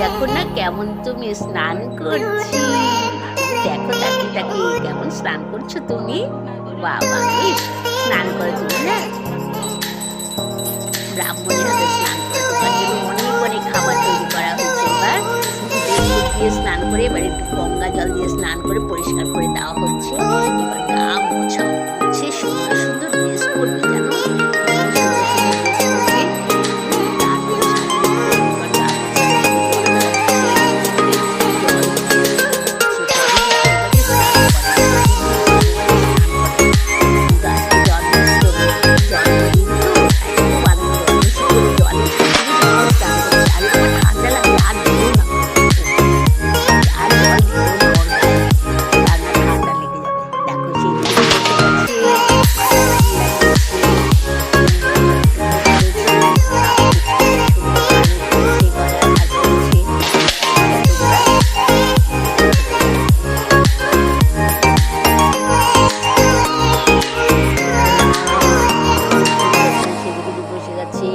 দেখো না কেমন তুমি স্নান করছি? দেখো তাকি তাকি কেমন স্নান করছ তুমি? বাবা স্নান করে তুমি না? ব্রাহ্মণের স্নান করে তোমার জন্য অনেক অনেক খাবার তৈরি করা হয়েছে। এবার দিয়ে স্নান করে, এবার একটু গঙ্গা জল দিয়ে স্নান করে পরিষ্কার করে দেওয়া হচ্ছে। এবার গা মোছা হচ্ছে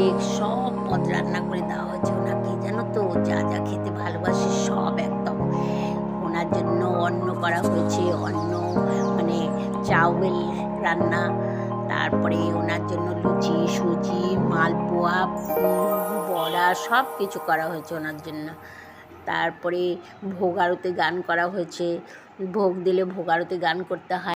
গেছে সব পদ রান্না করে দেওয়া হয়েছে ওনাকে। জানো তো, যা যা খেতে ভালোবাসে সব একদম। ওনার জন্য অন্ন করা হয়েছে, অন্ন মানে চাউল রান্না, তারপরে ওনার জন্য লুচি, সুজি, মালপোয়া, বড়া, সব কিছু করা হয়েছে ওনার জন্য। তারপরে ভোগ আরতি গান করা হয়েছে। ভোগ দিলে ভোগ আরতি গান করতে হয়।